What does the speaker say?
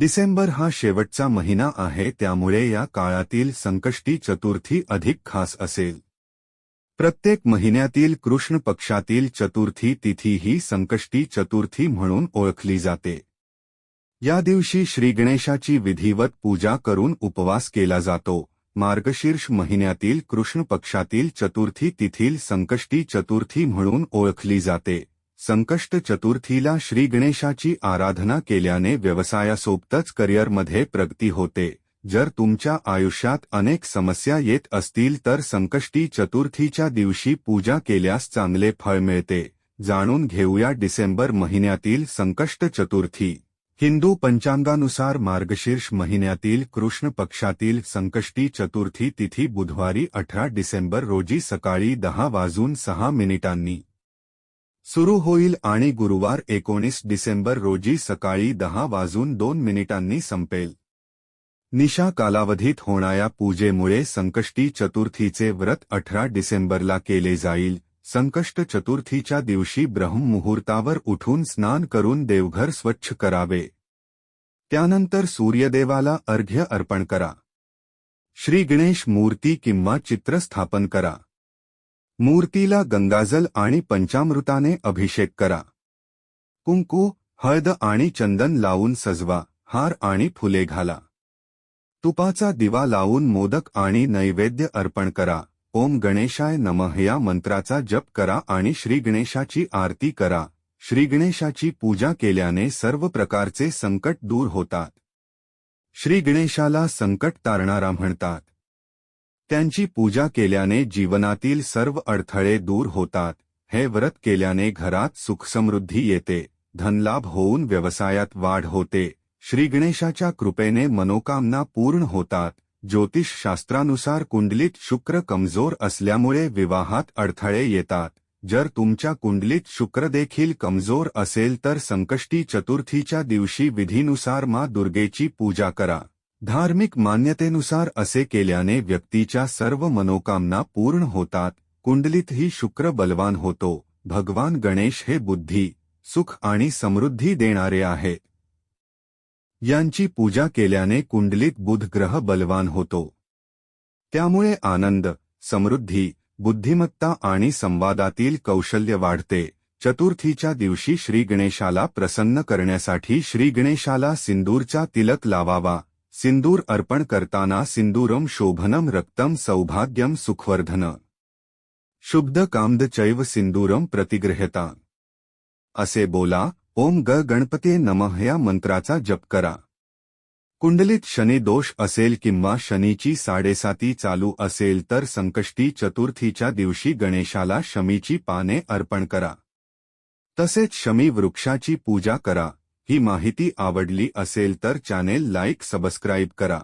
डिसेंबर हा शेवटचा महिना आहे त्यामुळे या काळातील संकष्टी चतुर्थी अधिक खास असेल. प्रत्येक महिन्यातील कृष्ण पक्षातील चतुर्थी तिथी ही संकष्टी चतुर्थी म्हणून ओळखली जाते. या दिवशी श्रीगणेशाची विधिवत पूजा करून उपवास केला जातो. मार्गशीर्ष महिन्यातील कृष्ण पक्षातील चतुर्थी तिथील संकष्टी चतुर्थी म्हणून ओळखली जाते. संकष्ट चतुर्थीला श्री गणेशाची आराधना केल्याने व्यवसायासोबतच करिअरमध्ये प्रगती होते. जर तुमच्या आयुष्यात अनेक समस्या येत असतील तर संकष्टी चतुर्थीच्या दिवशी पूजा केल्यास चांगले फळ मिळते. जाणून घेऊया डिसेंबर महिन्यातील संकष्ट चतुर्थी. हिंदू पंचांगानुसार मार्गशीर्ष महिन्यातील कृष्ण पक्षातील संकष्टी चतुर्थी तिथी बुधवारी अठरा डिसेंबर रोजी सकाळी दहा वाजून सहा मिनिटांनी. सुरू होईल आणि गुरुवार एकोणीस डिसेंबर रोजी सकाळी दहा वाजून दोन मिनिटांनी संपेल. निशा कालावधीत होणाऱ्या पूजेमुळे संकष्टी चतुर्थीचे व्रत अठरा डिसेंबरला केले जाईल. संकष्ट चतुर्थीच्या दिवशी ब्रह्ममुहूर्तावर उठून स्नान करून देवघर स्वच्छ करावे. त्यानंतर सूर्यदेवाला अर्घ्य अर्पण करा. श्री गणेश मूर्ती किंवा चित्र स्थापन करा. मूर्तीला गंगाजल आणि पंचामृताने अभिषेक करा. कुंकू हळद आणि चंदन लावून सजवा हार आणि फुले घाला. तुपाचा दिवा लावून मोदक आणि नैवेद्य अर्पण करा. ओम गणेशाय नमः या मंत्राचा जप करा आणि श्री गणेशाची आरती करा. श्री गणेशाची पूजा केल्याने सर्व प्रकारचे संकट दूर होतात. श्री गणेशाला संकट तारणारा म्हणतात. त्यांची पूजा केल्याने जीवनातील सर्व अडथळे दूर होतात हे व्रत केल्याने घरात सुखसमृद्धी येते धनलाभ होऊन व्यवसायात वाढ होते श्रीगणेशाच्या कृपेने मनोकामना पूर्ण होतात ज्योतिषशास्त्रानुसार कुंडलीत शुक्र कमजोर असल्यामुळे विवाहात अडथळे येतात जर तुमच्या कुंडलीत शुक्र देखील कमजोर असेल तर संकष्टी चतुर्थीच्या दिवशी विधीनुसार मा दुर्गेची पूजा करा. धार्मिक मान्यतेनुसार असे केल्याने व्यक्तीच्या सर्व मनोकामना पूर्ण होतात कुंडलीतही शुक्र बलवान होतो भगवान गणेश हे बुद्धी सुख आणि समृद्धी देणारे आहेत. यांची पूजा केल्याने कुंडलीत बुध ग्रह बलवान होतो. त्यामुळे आनंद समृद्धी बुद्धिमत्ता आणि संवादातील कौशल्य वाढते. चतुर्थीच्या दिवशी श्री गणेशाला प्रसन्न करण्यासाठी श्री गणेशाला सिंदूरचा तिलक लावावा. सिंदूर अर्पण करताना सिंदूरम शोभनम रक्तम सौभाग्यम सुखवर्धन. शुद्ध कामद चैव सिंदूरम प्रतिग्रहता असे बोला ओम ग गणपते नमः या मंत्राचा जप करा. कुंडलीत शनी दोष असेल किंवा शनीची साडेसाती चालू असेल तर संकष्टी चतुर्थीच्या दिवशी गणेशाला शमीची पाने अर्पण करा. तसेच शमी वृक्षाची पूजा करा. ही माहिती आवडली असेल तर चॅनेल लाईक सबस्क्राईब करा.